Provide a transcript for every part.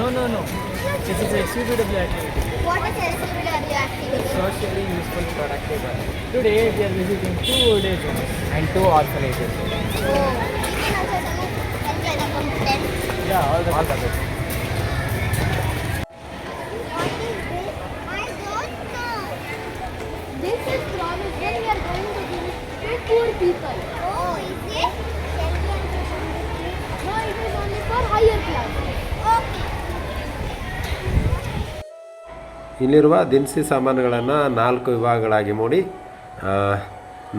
No, no, no. This is a SUBW activity. What is SUBW activity? Socially useful product, work. Today we are visiting two old age homes and two orphanages. Oh, you can also enjoy the content. Yeah, all the, all the. ಇಲ್ಲಿರುವ ದಿನಸಿ ಸಾಮಾನುಗಳನ್ನು ನಾಲ್ಕು ವಿಭಾಗಗಳಾಗಿ ಮೂಡಿ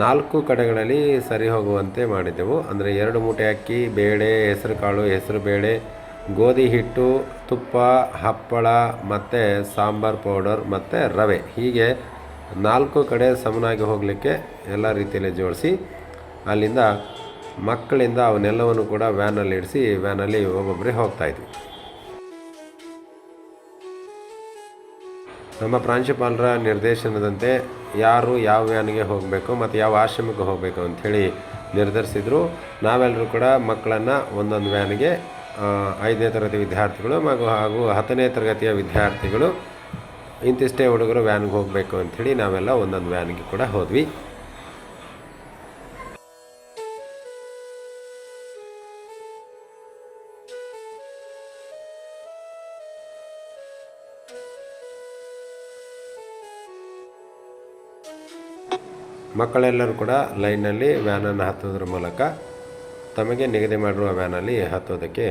ನಾಲ್ಕು ಕಡೆಗಳಲ್ಲಿ ಸರಿ ಹೋಗುವಂತೆ ಮಾಡಿದ್ದೆವು ಅಂದರೆ ಎರಡು ಮೂಟೆ ಅಕ್ಕಿ, ಬೇಳೆ ಹೆಸರು ಕಾಳು ಹೆಸರು ಬೇಳೆ ಗೋಧಿ ಹಿಟ್ಟು, ತುಪ್ಪ, ಹಪ್ಪಳ, ಮತ್ತು ಸಾಂಬಾರ್ ಪೌಡರ್, ಮತ್ತು ರವೆ. ಹೀಗೆ ನಾಲ್ಕು ಕಡೆ ಸಮನಾಗಿ ಹೋಗಲಿಕ್ಕೆ ಎಲ್ಲ ರೀತಿಯಲ್ಲಿ ಜೋಡಿಸಿ, ಅಲ್ಲಿಂದ ಮಕ್ಕಳಿಂದ ಅವನ್ನೆಲ್ಲವನ್ನು ಕೂಡ ವ್ಯಾನಲ್ಲಿ ಇಡಿಸಿ ವ್ಯಾನಲ್ಲಿ ಒಬ್ಬೊಬ್ಬರೇ ಹೋಗ್ತಾಯಿದ್ವಿ ನಮ್ಮ ಪ್ರಾಂಶುಪಾಲರ ನಿರ್ದೇಶನದಂತೆ ಯಾರು ಯಾವ ವ್ಯಾನಿಗೆ ಹೋಗಬೇಕು ಮತ್ತು ಯಾವ ಆಶ್ರಮಕ್ಕೆ ಹೋಗಬೇಕು ಅಂಥೇಳಿ ನಿರ್ಧರಿಸಿದ್ರು. ನಾವೆಲ್ಲರೂ ಕೂಡ ಮಕ್ಕಳನ್ನು ಒಂದೊಂದು ವ್ಯಾನಿಗೆ ಐದನೇ ತರಗತಿ ವಿದ್ಯಾರ್ಥಿಗಳು ಮಗು ಹಾಗೂ ಹತ್ತನೇ ತರಗತಿಯ ವಿದ್ಯಾರ್ಥಿಗಳು ಇಂತಿಷ್ಟೇ ಹುಡುಗರು ವ್ಯಾನ್ಗೆ ಹೋಗಬೇಕು ಅಂಥೇಳಿ ನಾವೆಲ್ಲ ಒಂದೊಂದು ವ್ಯಾನ್ಗೆ ಕೂಡ ಹೋದ್ವಿ. ಮಕ್ಕಳೆಲ್ಲರೂ ಕೂಡ ಲೈನಲ್ಲಿ ವ್ಯಾನನ್ನು ಹತ್ತೋದ್ರ ಮೂಲಕ ತಮಗೆ ನಿಗದಿ ಮಾಡಿರುವ ವ್ಯಾನಲ್ಲಿ ಹತ್ತೋದಕ್ಕೆ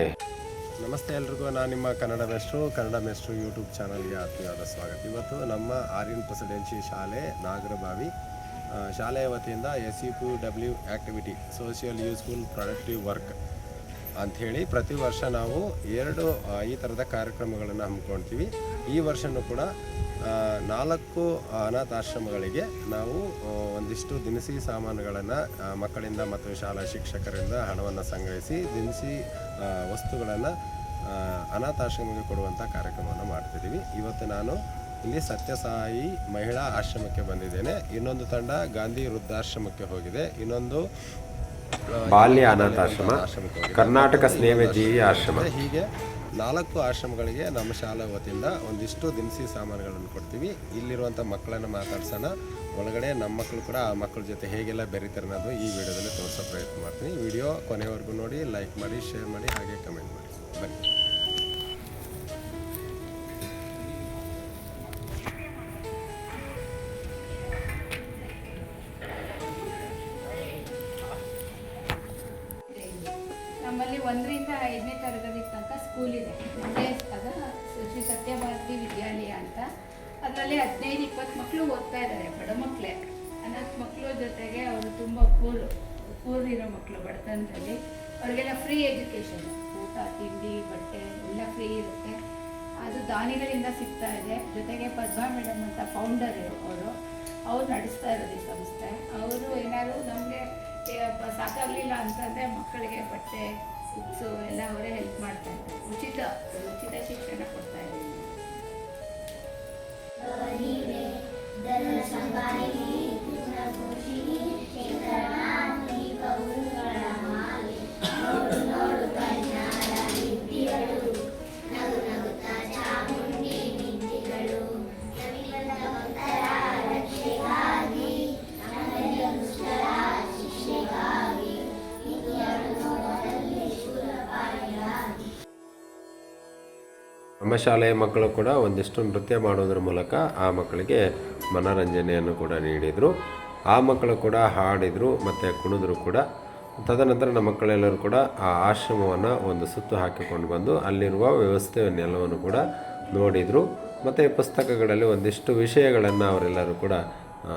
ನಮಸ್ತೆ ಎಲ್ರಿಗೂ, ನಾನು ನಿಮ್ಮ ಕನ್ನಡ ಮೆಸ್ಟ್ರು ಕನ್ನಡ ಮೆಸ್ಟ್ರು ಯೂಟ್ಯೂಬ್ ಚಾನಲ್ಗೆ ಆತ್ಮೀಯವಾದ ಸ್ವಾಗತ. ಇವತ್ತು ನಮ್ಮ ಆರ್ಯನ್ ಪ್ರೆಸಿಡೆನ್ಸಿ ಶಾಲೆ, ನಾಗರಬಾವಿ ಶಾಲೆಯ ವತಿಯಿಂದ S C P W activity social useful productive work ಅಂಥೇಳಿ ಪ್ರತಿ ವರ್ಷ ನಾವು ಎರಡು ಈ ಥರದ ಕಾರ್ಯಕ್ರಮಗಳನ್ನು ಹಮ್ಮಿಕೊಳ್ತೀವಿ. ಈ ವರ್ಷವೂ ಕೂಡ ನಾಲ್ಕು ಅನಾಥಾಶ್ರಮಗಳಿಗೆ ನಾವು ಒಂದಿಷ್ಟು ದಿನಸಿ ಸಾಮಾನುಗಳನ್ನು ಮಕ್ಕಳಿಂದ ಮತ್ತು ಶಾಲಾ ಶಿಕ್ಷಕರಿಂದ ಹಣವನ್ನು ಸಂಗ್ರಹಿಸಿ ದಿನಸಿ ವಸ್ತುಗಳನ್ನು ಅನಾಥಾಶ್ರಮಕ್ಕೆ ಕೊಡುವಂಥ ಕಾರ್ಯಕ್ರಮವನ್ನು ಮಾಡ್ತಿದ್ದೀವಿ. ಇವತ್ತು ನಾನು ಇಲ್ಲಿ ಸತ್ಯಸಾಯಿ ಮಹಿಳಾ ಆಶ್ರಮಕ್ಕೆ ಬಂದಿದ್ದೇನೆ. ಇನ್ನೊಂದು ತಂಡ ಗಾಂಧಿ ವೃದ್ಧಾಶ್ರಮಕ್ಕೆ ಹೋಗಿದೆ. ಇನ್ನೊಂದು ಬಾಲ್ಯ ಅನಾಥಾಶ್ರಮ. ಕರ್ನಾಟಕ ಸ್ನೇಹಜೀವಿ ಆಶ್ರಮ. ಹೀಗೆ ನಾಲ್ಕು ಆಶ್ರಮಗಳಿಗೆ ನಮ್ಮ ಶಾಲೆ ವತಿಯಿಂದ ಒಂದಿಷ್ಟು ದಿನಸಿ ಸಾಮಾನುಗಳನ್ನು ಕೊಡ್ತೀವಿ. ಇಲ್ಲಿರುವಂಥ ಮಕ್ಕಳನ್ನು ಮಾತಾಡ್ಸೋಣ. ಒಳಗಡೆ ನಮ್ಮ ಮಕ್ಕಳು ಕೂಡ ಆ ಮಕ್ಕಳ ಜೊತೆ ಹೇಗೆಲ್ಲ ಬೆರೀತಾರೆ ಅನ್ನೋದು ಈ ವಿಡಿಯೋದಲ್ಲಿ ತೋರಿಸೋ ಪ್ರಯತ್ನ ಮಾಡ್ತೀನಿ. ವಿಡಿಯೋ ಕೊನೆವರೆಗೂ ನೋಡಿ, ಲೈಕ್ ಮಾಡಿ, ಶೇರ್ ಮಾಡಿ, ಹಾಗೆ ಕಮೆಂಟ್ ಮಾಡಿ. ಬನ್ನಿ. ಸ್ಕೂಲ್ ಇದೆ ಅದ. ಶ್ರೀ ಸತ್ಯಭಾರತಿ ವಿದ್ಯಾಲಯ ಅಂತ. ಅದರಲ್ಲಿ ಹದಿನೈದು, ಇಪ್ಪತ್ತು ಮಕ್ಕಳು ಓದ್ತಾ ಇದ್ದಾರೆ ಬಡ ಮಕ್ಕಳೇ ಅನಾಥ ಮಕ್ಕಳು ಜೊತೆಗೆ ಅವರು ತುಂಬ ಪೂರ್ ಪೂರ್ ಇರೋ ಮಕ್ಕಳು ಬಡತನದಲ್ಲಿ. ಅವರಿಗೆಲ್ಲ ಫ್ರೀ ಎಜುಕೇಷನ್ ಊಟ, ತಿಂಡಿ, ಬಟ್ಟೆ ಎಲ್ಲ ಫ್ರೀ ಇರುತ್ತೆ. ಅದು ದಾನಿಗಳಿಂದ ಸಿಗ್ತಾ ಇದೆ. ಜೊತೆಗೆ ಪದ್ಮಾ ಮೇಡಮ್ ಅಂತ ಫೌಂಡರ್ ಅವರು. ಅವ್ರು ನಡೆಸ್ತಾ ಇರೋದು ಈ ಸಂಸ್ಥೆ. ಅವರು ಏನಾದ್ರು ನಮಗೆ ಸಾಕಾಗಲಿಲ್ಲ ಅಂತಂದರೆ ಮಕ್ಕಳಿಗೆ ಬಟ್ಟೆ ಬುಕ್ಸು ಎಲ್ಲ ಅವರೇ ಹೆಲ್ಪ್ ಮಾಡ್ತಾ ಇದ್ದಾರೆ. ಉಚಿತ ಉಚಿತ ಶಿಕ್ಷಣ ಕೊಡ್ತಾ ಇದ್ದಾರೆ. ನಮ್ಮ ಶಾಲೆಯ ಮಕ್ಕಳು ಕೂಡ ಒಂದಿಷ್ಟು ನೃತ್ಯ ಮಾಡೋದ್ರ ಮೂಲಕ ಆ ಮಕ್ಕಳಿಗೆ ಮನೋರಂಜನೆಯನ್ನು ಕೂಡ ನೀಡಿದರು. ಆ ಮಕ್ಕಳು ಕೂಡ ಹಾಡಿದರು ಮತ್ತು ಕುಣಿದ್ರು ಕೂಡ. ತದನಂತರ ನಮ್ಮ ಮಕ್ಕಳೆಲ್ಲರೂ ಕೂಡ ಆ ಆಶ್ರಮವನ್ನು ಒಂದು ಸುತ್ತು ಹಾಕಿಕೊಂಡು ಬಂದು ಅಲ್ಲಿರುವ ವ್ಯವಸ್ಥೆಯನ್ನೆಲ್ಲವನ್ನು ಕೂಡ ನೋಡಿದರು. ಮತ್ತು ಪುಸ್ತಕಗಳಲ್ಲಿ ಒಂದಿಷ್ಟು ವಿಷಯಗಳನ್ನು ಅವರೆಲ್ಲರೂ ಕೂಡ ಆ,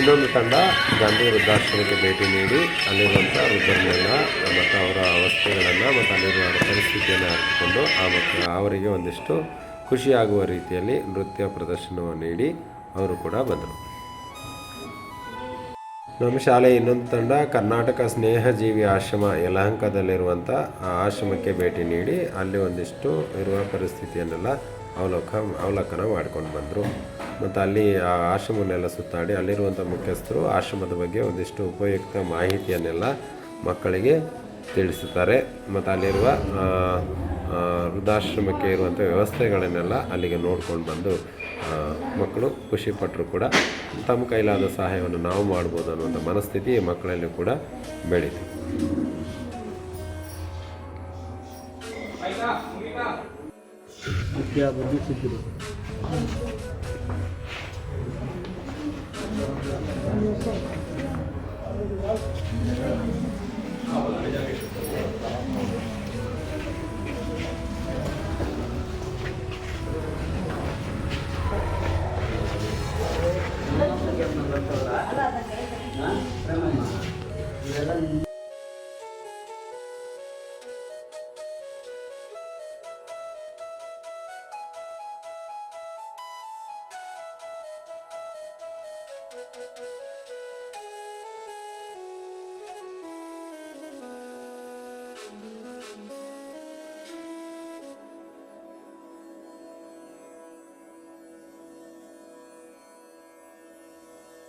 ಇನ್ನೊಂದು ತಂಡ ಗಾಂಧಿ ವೃದ್ಧಾಶ್ರಮಕ್ಕೆ ಭೇಟಿ ನೀಡಿ ಅಲ್ಲಿರುವಂಥ ವೃದ್ಧರನ್ನೆಲ್ಲ, ಮತ್ತು ಅವರ ಅವಸ್ಥೆಗಳನ್ನು ಮತ್ತು ಅಲ್ಲಿರುವ ಪರಿಸ್ಥಿತಿಯನ್ನು ಹಾಕಿಕೊಂಡು ಆ ಮಕ್ಕಳ ಅವರಿಗೆ ಒಂದಿಷ್ಟು ಖುಷಿಯಾಗುವ ರೀತಿಯಲ್ಲಿ ನೃತ್ಯ ಪ್ರದರ್ಶನವನ್ನು ನೀಡಿ ಅವರು ಕೂಡ ಬಂದರು. ನಮ್ಮ ಶಾಲೆಯ ಇನ್ನೊಂದು ತಂಡ ಕರ್ನಾಟಕ ಸ್ನೇಹಜೀವಿ ಆಶ್ರಮ ಯಲಹಂಕದಲ್ಲಿರುವಂಥ ಆ ಆಶ್ರಮಕ್ಕೆ ಭೇಟಿ ನೀಡಿ ಅಲ್ಲಿ ಒಂದಿಷ್ಟು ಇರುವ ಪರಿಸ್ಥಿತಿಯನ್ನೆಲ್ಲ ಅವಲೋಕ ಅವಲೋಕನ ಮಾಡ್ಕೊಂಡು ಬಂದರು. ಮತ್ತು ಅಲ್ಲಿ ಆ ಆಶ್ರಮನೆಲ್ಲ ಸುತ್ತಾಡಿ ಅಲ್ಲಿರುವಂಥ ಮುಖ್ಯಸ್ಥರು ಆಶ್ರಮದ ಬಗ್ಗೆ ಒಂದಿಷ್ಟು ಉಪಯುಕ್ತ ಮಾಹಿತಿಯನ್ನೆಲ್ಲ ಮಕ್ಕಳಿಗೆ ತಿಳಿಸುತ್ತಾರೆ. ಮತ್ತು ಅಲ್ಲಿರುವ ವೃದ್ಧಾಶ್ರಮಕ್ಕೆ ಇರುವಂಥ ವ್ಯವಸ್ಥೆಗಳನ್ನೆಲ್ಲ ಅಲ್ಲಿಗೆ ನೋಡ್ಕೊಂಡು ಬಂದು ಮಕ್ಕಳು ಖುಷಿಪಟ್ಟರು ಕೂಡ ತಮ್ಮ ಕೈಲಾದ ಸಹಾಯವನ್ನು ನಾವು ಮಾಡ್ಬೋದು ಅನ್ನುವಂಥ ಮನಸ್ಥಿತಿ ಮಕ್ಕಳಲ್ಲಿ ಕೂಡ ಬೆಳೀತು. ವಿದ್ಯಾ ಬುದ್ಧಿ ಸಿದ್ಧಿರು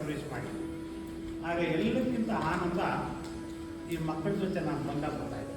ಸರ್ವಿಸ್ ಮಾಡಿ ಆಗ ಎಲ್ಲಕ್ಕಿಂತ ಆನಂದ ಈ ಮಕ್ಕಳ ಜೊತೆ ನಾನು ಬಂದಾಗ ಬರ್ತಾಯಿದ್ದೆ